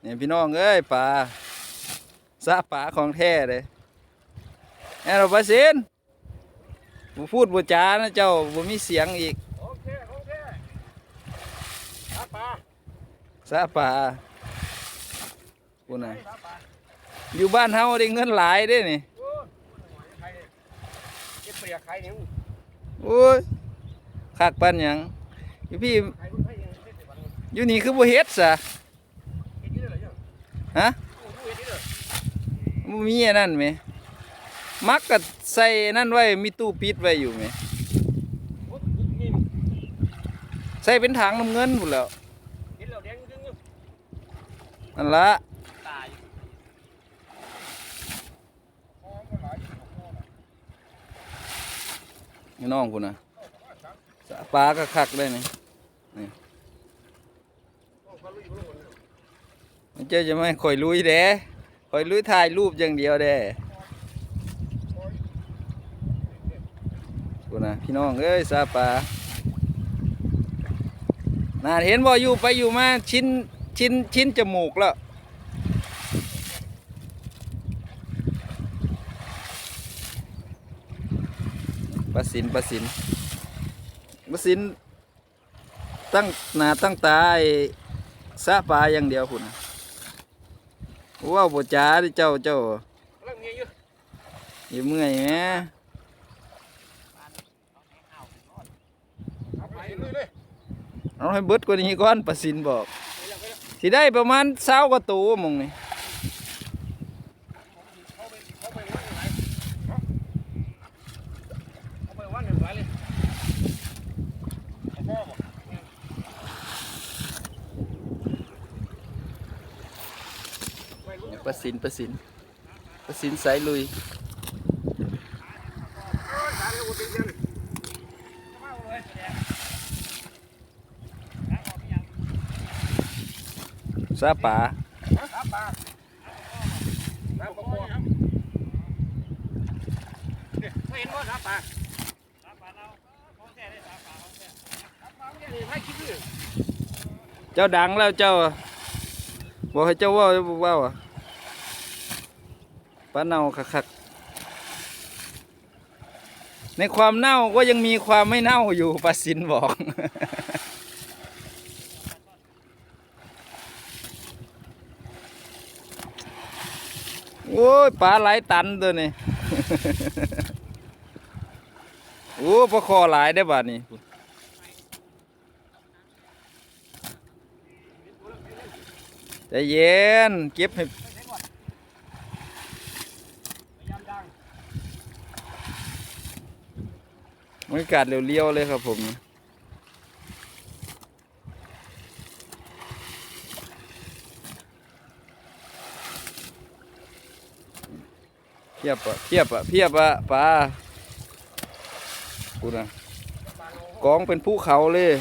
เนี่ยพี่น้องเอ้ยปลาซาปลาของแท้เลยแอนเราปลาสินบ่พูดบ่จานะเจ้าบ่มีเสียงอีกโอเคโอเคครับปลาซาปลาพูดนะครับปลาอยู่บ้านเฮาได้เงินหลายเด้นี่โอ้ยใครเนี่ยเก็บเปลือกใครเนี่ยโอ้ยคักปานหยังอยู่พี่ใครรู้ใครยังเฮ็ดได้บ้างอยู่นี่คือบ่เฮ็ดซะ เฮ็ดอยี่ได้เหรอเนี่ย ฮะมีอันนั้นแหมมักก็ใส่นั่นไว้มีตู้ปิดไว้อยู่แหมใส่เป็นถังน้ำเงินหล้วเห็นแล้วนั่นละนี่น้องพุ่นะปลาก็คักเลยนี่มัน เจ้าจะไม่ข่อยลุยเด้ข่อยลุยถ่ายรูปอย่างเดียวเด้พุ่นะพี่น้องเอ้ยสาปาน่าเห็นบ่อยู่ไปอยู่มาชิ้นชิ้นชิ้นจมูกแล้วปลาสินปลาสินปลาสินตั้งหนาตั้งตาไอ้ซาปลาอย่างเดียวคุณนะ ว้าวบ่จ้าดิเจ้าเจ้าอยู่เมื่อยไหมเอาไปเอาให้เบิดกว่านี้ก่อนประสินบอกสิได้ประมาณเช้ากว่าตัวหมองนี่ เขาไปเขาไปวันไหนเขาไปวันไหนเลยเอาพ่อบอก ปลาสินปลาสินปลาสินสายลุยซาปลาครับปลาครับปลาเนี่ยไม่เห็นว่าเจ้าดังแล้วเจ้าบอกให้เจ้าว่าบ่เว่า ปลาเน่าคักๆในความเน่าก็ยังมีความไม่เน่าอยู่ปลาสินบอก โอ้ยปลาหลายตันตัวนี้ โอ้ปลาคอหลายได้อบานี้ใจเย็นเก็บให้ พยายามดัง บรรยากาศเรียวๆเลยครับผมเพียบอะเพียบอะเพียบอะปลากูนะกองเป็นภูเขาเลย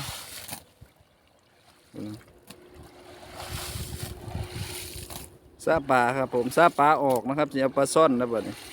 ซาปลาครับผมซาปลาออกนะครับจะเอาปลาซ่อนนะบัดนี้